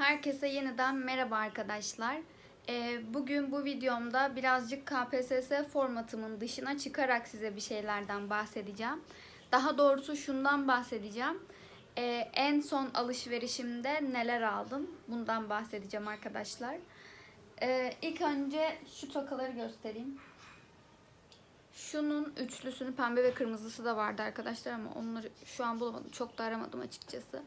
Herkese yeniden merhaba arkadaşlar. Ee, bugün bu videomda birazcık KPSS formatımın dışına çıkarak size bir şeylerden bahsedeceğim. Daha doğrusu şundan bahsedeceğim. Ee, en son alışverişimde neler aldım bundan bahsedeceğim arkadaşlar. Ee, ilk önce şu tokaları göstereyim. Şunun üçlüsünü pembe ve kırmızısı da vardı arkadaşlar ama onları şu an bulamadım. Çok da aramadım açıkçası.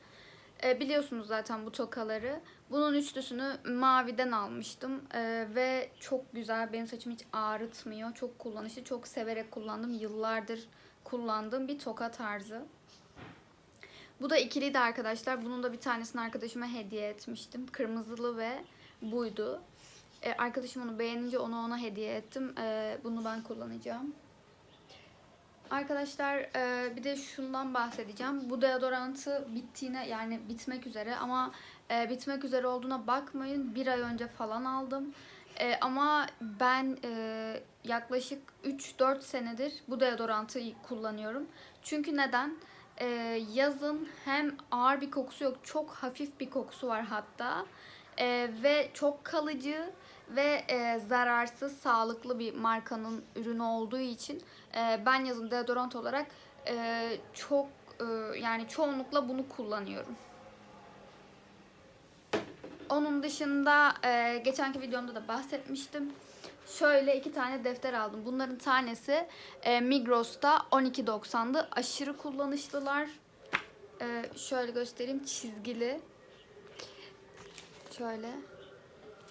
E, biliyorsunuz zaten bu tokaları. Bunun üçlüsünü maviden almıştım. E, ve çok güzel. Benim saçımı hiç ağrıtmıyor. Çok kullanışlı. Çok severek kullandım. Yıllardır kullandığım bir toka tarzı. Bu da ikiliydi arkadaşlar. Bunun da bir tanesini arkadaşıma hediye etmiştim. Kırmızılı ve buydu. E, arkadaşım onu beğenince onu ona hediye ettim. E, bunu ben kullanacağım. Arkadaşlar e, bir de şundan bahsedeceğim. Bu deodorantı bittiğine yani bitmek üzere ama e, bitmek üzere olduğuna bakmayın. Bir ay önce falan aldım. E, ama ben yaklaşık 3-4 senedir bu deodorantı kullanıyorum. Çünkü neden? Yazın hem ağır bir kokusu yok, çok hafif bir kokusu var hatta. E, ve çok kalıcı ve e, zararsız, sağlıklı bir markanın ürünü olduğu için e, ben yazın deodorant olarak e, çok e, yani çoğunlukla bunu kullanıyorum. Onun dışında e, geçenki videomda da bahsetmiştim. Şöyle iki tane defter aldım. Bunların tanesi e, Migros'ta 12.90'dı. Aşırı kullanışlılar. E, şöyle göstereyim çizgili. Şöyle.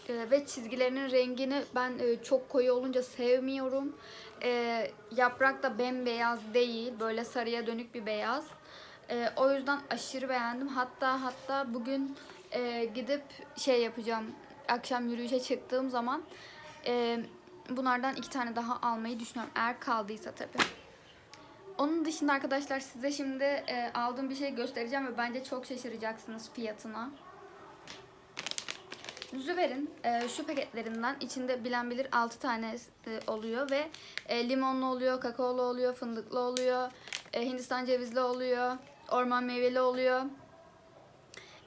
E, ve çizgilerinin rengini ben e, çok koyu olunca sevmiyorum. E, yaprak da bembeyaz değil. Böyle sarıya dönük bir beyaz. E, o yüzden aşırı beğendim. Hatta hatta bugün e, gidip şey yapacağım. Akşam yürüyüşe çıktığım zaman e, bunlardan iki tane daha almayı düşünüyorum. Eğer kaldıysa tabii. Onun dışında arkadaşlar size şimdi aldığım bir şey göstereceğim ve bence çok şaşıracaksınız fiyatına. Züver'in e, şu paketlerinden içinde bilen bilir 6 tane e, oluyor ve e, limonlu oluyor, kakaolu oluyor, fındıklı oluyor, e, Hindistan cevizli oluyor, orman meyveli oluyor.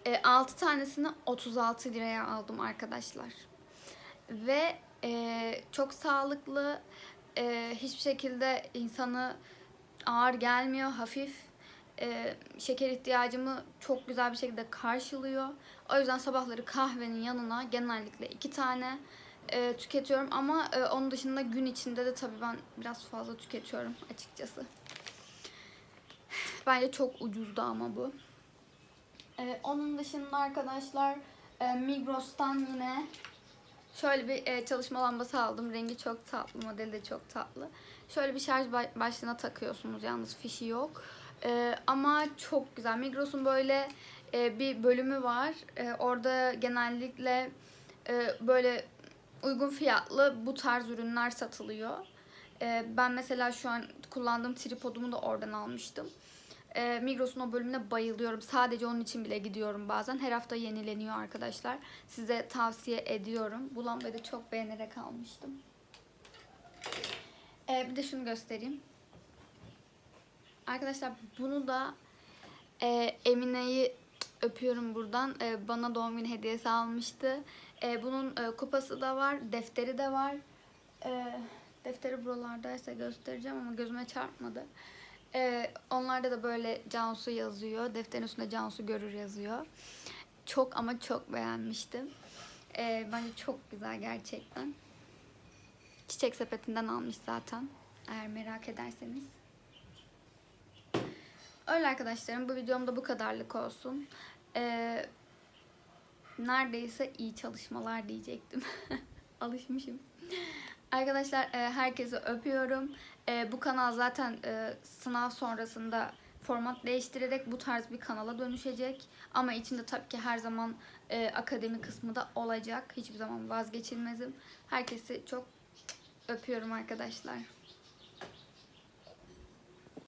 E, 6 tanesini 36 liraya aldım arkadaşlar. Ve e, çok sağlıklı, e, hiçbir şekilde insanı ağır gelmiyor, hafif e, şeker ihtiyacımı çok güzel bir şekilde karşılıyor. O yüzden sabahları kahvenin yanına genellikle iki tane e, tüketiyorum. Ama e, onun dışında gün içinde de tabii ben biraz fazla tüketiyorum açıkçası. Bence çok ucuzdu ama bu. E, onun dışında arkadaşlar e, Migros'tan yine şöyle bir e, çalışma lambası aldım. Rengi çok tatlı, modeli de çok tatlı. Şöyle bir şarj başlığına takıyorsunuz. Yalnız fişi yok. Ee, ama çok güzel. Migros'un böyle e, bir bölümü var. E, orada genellikle e, böyle uygun fiyatlı bu tarz ürünler satılıyor. E, ben mesela şu an kullandığım tripodumu da oradan almıştım. E, Migros'un o bölümüne bayılıyorum. Sadece onun için bile gidiyorum bazen. Her hafta yenileniyor arkadaşlar. Size tavsiye ediyorum. Bu lambayı da çok beğenerek almıştım. E, bir de şunu göstereyim. Arkadaşlar bunu da e, Emine'yi öpüyorum buradan. E, bana doğum günü hediyesi almıştı. E, bunun e, kupası da var, defteri de var. E, defteri buralardaysa göstereceğim ama gözüme çarpmadı. E, onlarda da böyle Cansu yazıyor. Defterin üstünde Cansu görür yazıyor. Çok ama çok beğenmiştim. E, bence çok güzel gerçekten. Çiçek sepetinden almış zaten. Eğer merak ederseniz. Öyle arkadaşlarım bu videomda bu kadarlık olsun. Ee, neredeyse iyi çalışmalar diyecektim. Alışmışım. Arkadaşlar e, herkese öpüyorum. E, bu kanal zaten e, sınav sonrasında format değiştirerek bu tarz bir kanala dönüşecek. Ama içinde tabii ki her zaman e, akademi kısmı da olacak. Hiçbir zaman vazgeçilmezim. Herkesi çok öpüyorum arkadaşlar.